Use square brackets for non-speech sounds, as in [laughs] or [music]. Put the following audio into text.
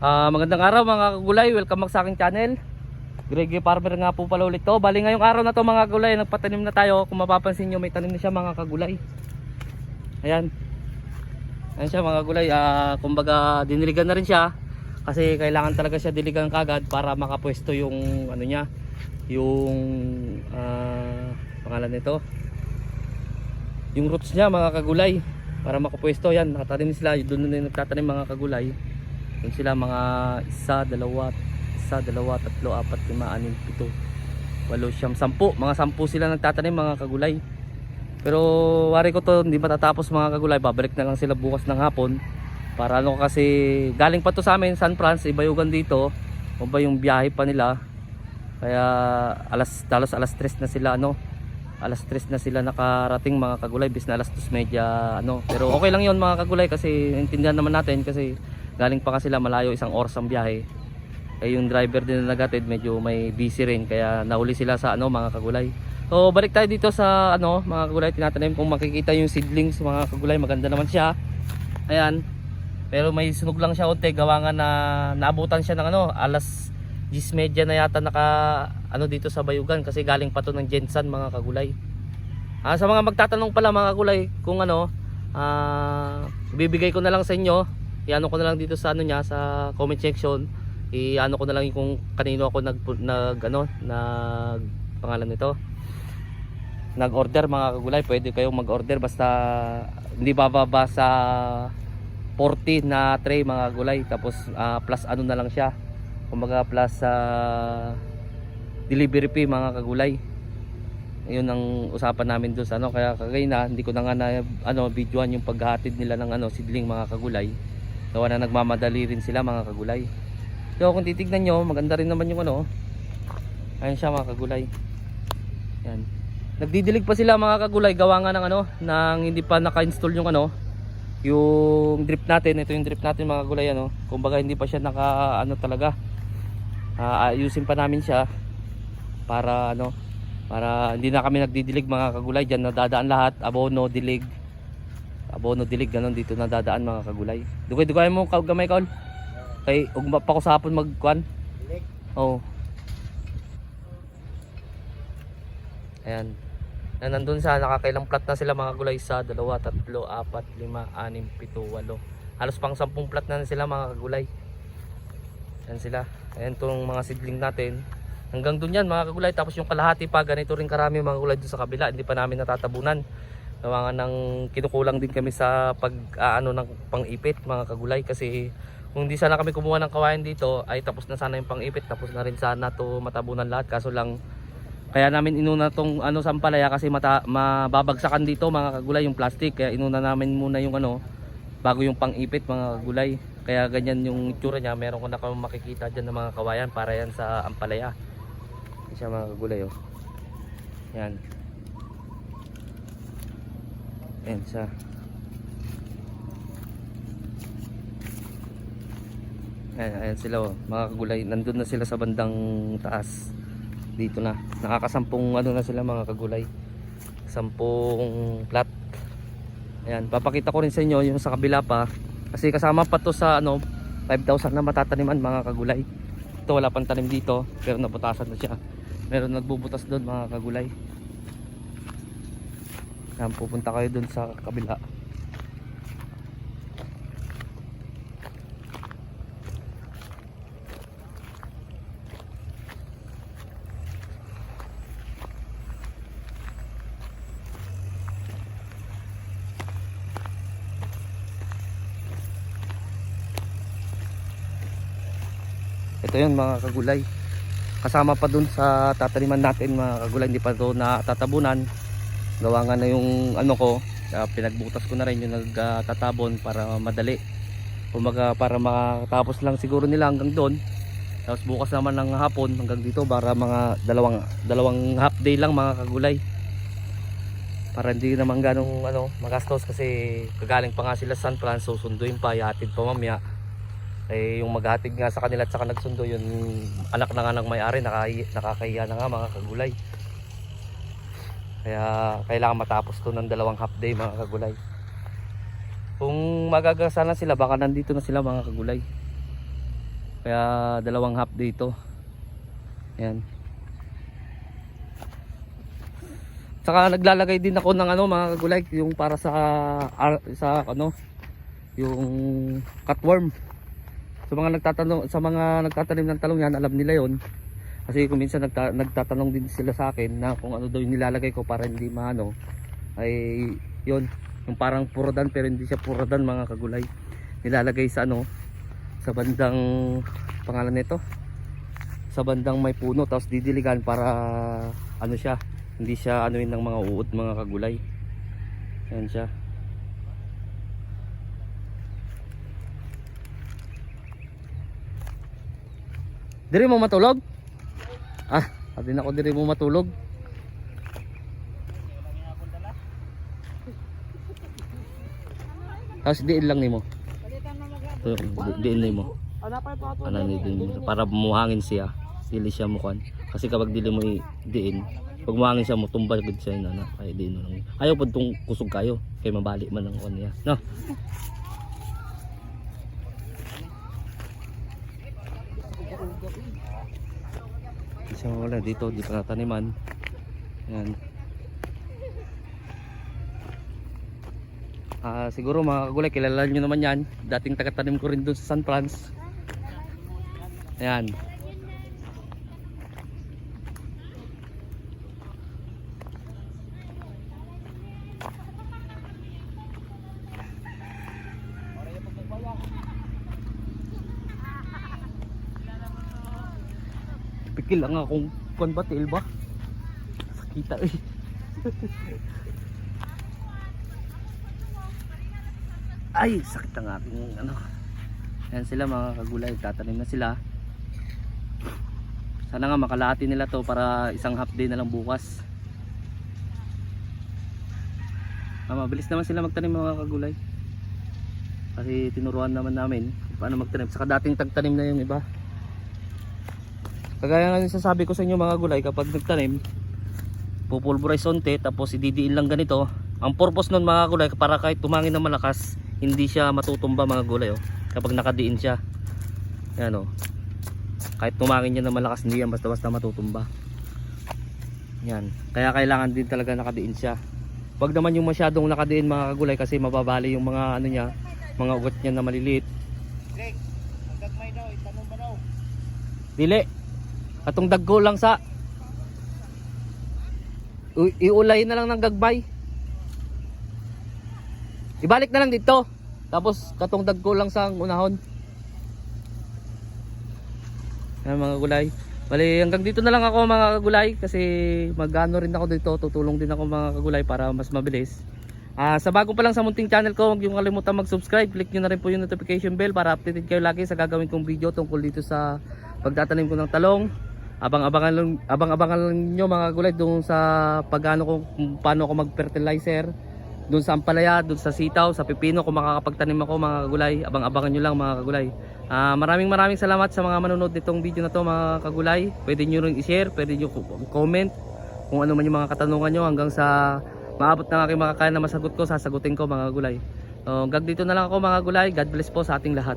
Ah, magandang araw mga kagulay, welcome back sa aking channel. Greggy Farmer nga po pala ulit to. Bali ngayong araw na to mga kagulay, nagpatanim na tayo. Kung mapapansin nyo, may tanim na siya mga kagulay. Ayan. Ayan siya mga kagulay. Ah, kumbaga diniligan na rin siya. Kasi kailangan talaga siya diligan kagad para makapwesto yung ano niya, yung ah, pangalan nito. Yung roots niya mga kagulay para makapwesto yan. Nakatanim sila, doon na nagtatanim mga kagulay. Doon sila mga isa, dalawa, isa, dalawa, tatlo, apat, lima, anim, pito, walo, siyam, sampu. Mga sampu sila nagtatanim mga kagulay. Pero wari ko to hindi matatapos mga kagulay. Babalik na lang sila bukas ng hapon. Para ano kasi galing pa to sa amin San Franz, ibayugan dito. O ba yung biyahe pa nila. Kaya alas dalos alas 3 na sila ano. Alas 3 na sila nakarating mga kagulay bis na alas 2 medya ano. Pero okay lang 'yon mga kagulay kasi intindihan naman natin kasi galing pa kasi sila malayo isang oras ang biyahe. Eh yung driver din na nagatid medyo may busy rin kaya nahuli sila sa ano mga kagulay. So balik tayo dito sa ano mga kagulay tinatanim kung makikita yung seedlings mga kagulay maganda naman siya. Ayan. Pero may sunog lang siya unti gawa nga na naabutan siya ng ano alas 10:30 na yata naka ano dito sa Bayugan kasi galing pa to ng Jensan mga kagulay. Ah, sa mga magtatanong pala mga kagulay kung ano ah bibigay ko na lang sa inyo iano ko na lang dito sa ano niya sa comment section. Iano ko na lang kung kanino ako nag, nag ano nag pangalan nito. Nag order mga kagulay. Pwede kayong mag order basta hindi bababa sa 40 na tray mga gulay tapos ah, plus ano na lang siya. Kumbaga plus sa delivery fee mga kagulay. Yun ang usapan namin doon sa ano. Kaya kagay na hindi ko na nga na ano videoan yung paghahatid nila ng ano sidling mga kagulay gawa na nagmamadali rin sila mga kagulay. So kung titignan nyo maganda rin naman yung ano. Ayun siya mga kagulay. Yan nagdidilig pa sila mga kagulay gawa nga ng ano nang hindi pa naka-install yung ano yung drip natin. Ito yung drip natin mga kagulay ano. Kumbaga hindi pa siya naka ano talaga. Ayusin pa namin siya para ano para hindi na kami nagdidilig mga kagulay. Diyan nadadaan lahat abono dilig abono dilig ganon dito nadadaan mga kagulay. Dugay dugay mo gamay kaul kay ugma pa ko sa hapon magkuan oh ayan. Na nandun sa nakakailang plat na sila mga gulay sa dalawa, tatlo, apat, lima, anim, pito, walo. Halos pang sampung plat na, na sila mga kagulay. Yan sila. Ayan tong mga seedling natin. Hanggang dun yan mga kagulay. Tapos yung kalahati pa ganito rin karami mga kagulay dun sa kabila. Hindi pa namin natatabunan gawa nga ng kinukulang din kami sa pag aano ng pang-ipit mga kagulay. Kasi kung di sana kami kumuha ng kawayan dito ay tapos na sana yung pang-ipit. Tapos na rin sana to matabunan lahat. Kaso lang kaya namin inuna tong ano sampalaya kasi mata, mababagsakan dito mga kagulay yung plastic. Kaya inuna namin muna yung ano bago yung pang-ipit mga kagulay. Kaya ganyan yung itsura niya. Meron ko na kami makikita dyan ng mga kawayan para yan sa ampalaya. Siya mga kagulay oh. Yan siya. Ayan, ayan sila oh. Mga kagulay nandun na sila sa bandang taas. Dito na. Nakakasampung ano na sila mga kagulay. Sampung plat. Ayan papakita ko rin sa inyo yung sa kabila pa. Kasi kasama pa to sa ano 5,000 na matataniman mga kagulay. Ito wala pang tanim dito pero nabutasan na siya. Meron nagbubutas doon mga kagulay ayan pupunta kayo doon sa kabila. Ito yun mga kagulay. Kasama pa dun sa tataniman natin mga kagulay. Hindi pa to natatabunan gawa nga na yung ano ko ah, pinagbutas ko na rin yung nagtatabon para madali. Kumaga para makatapos lang siguro nila hanggang doon. Tapos bukas naman ng hapon hanggang dito para mga dalawang dalawang half day lang mga kagulay. Para hindi naman ganong ano magastos kasi kagaling pa nga sila sa San Fran so sunduin pa yatid pa mamaya. Eh yung maghatid nga sa kanila at saka nagsundo yung anak na nga ng may-ari nakakahiya na nga mga kagulay kaya kailangan matapos to ng dalawang half day mga kagulay kung magagasa na sila baka nandito na sila mga kagulay Kaya dalawang half day ito. Ayan. Saka naglalagay din ako ng ano mga kagulay yung para sa ar- sa ano yung cutworm. Sa mga nagtatanong sa mga nagtatanim ng talong yan, alam nila 'yon. Kasi kung minsan nagta, nagtatanong din sila sa akin na kung ano daw yung nilalagay ko para hindi maano ay 'yon, yung parang puradan pero hindi siya puradan mga kagulay. Nilalagay sa ano sa bandang pangalan nito sa bandang may puno tapos didiligan para ano siya hindi siya ano yun ng mga uod mga kagulay yan siya Diri mo matulog? Ah, sabi na ko diri mo matulog. Tapos diin lang nimo. Di- diin nimo. Ano ni din para muhangin siya. Dili siya mo kan. Kasi kapag dili mo diin, pag muhangin siya mo tumba gud siya na kay diin mo lang. Ayaw pud tong kusog kayo kay mabali man ang niya. No. Isa wala dito, di pa nataniman. Yan. Ah, siguro mga kagulay, kilala nyo naman yan. Dating taga-tanim ko rin doon sa San Franz. Ayan. Pikil lang akong kwan ba, tail ba? Sakita eh. [laughs] Ay, sakit ang aking ano. Yan sila mga kagulay, tatanim na sila. Sana nga makalahati nila to para isang half day na lang bukas. Ah, mabilis naman sila magtanim mga kagulay. Kasi tinuruan naman namin kung paano magtanim. Saka dating tagtanim na yung iba. Kagaya nga ng sasabi ko sa inyo mga gulay kapag nagtanim, pupulverize onte tapos ididiin lang ganito. Ang purpose nun mga gulay para kahit tumangin na malakas, hindi siya matutumba mga gulay oh. Kapag nakadiin siya. Yan oh. Kahit tumangin niya na malakas, hindi yan basta-basta matutumba. Yan. Kaya kailangan din talaga nakadiin siya. Wag naman yung masyadong nakadiin mga kagulay kasi mababali yung mga ano niya, mga ugat niya na maliliit. Dili. Atong dagko lang sa iulay na lang ng gagbay. Ibalik na lang dito. Tapos katong dagko lang sa unahon. Yan mga gulay. Bali hanggang dito na lang ako mga kagulay kasi magano rin ako dito. Tutulong din ako mga kagulay para mas mabilis. Ah, sa bago pa lang sa munting channel ko, huwag yung kalimutan mag-subscribe. Click nyo na rin po yung notification bell para updated kayo lagi sa gagawin kong video tungkol dito sa pagtatanim ko ng talong. Abang-abangan lang, abang-abangan lang nyo mga gulay doon sa pagano ko paano ako mag-fertilizer. Doon sa ampalaya, doon sa sitaw, sa pipino kung makakapagtanim ako mga kagulay. Abang-abangan nyo lang mga kagulay. Ah, maraming maraming salamat sa mga manonood nitong video na to mga kagulay. Pwede nyo rin i-share, pwede nyo comment kung ano man yung mga katanungan nyo hanggang sa maabot ng aking makakaya na masagot ko, sasagutin ko mga gulay. So, hanggang dito na lang ako mga gulay. God bless po sa ating lahat.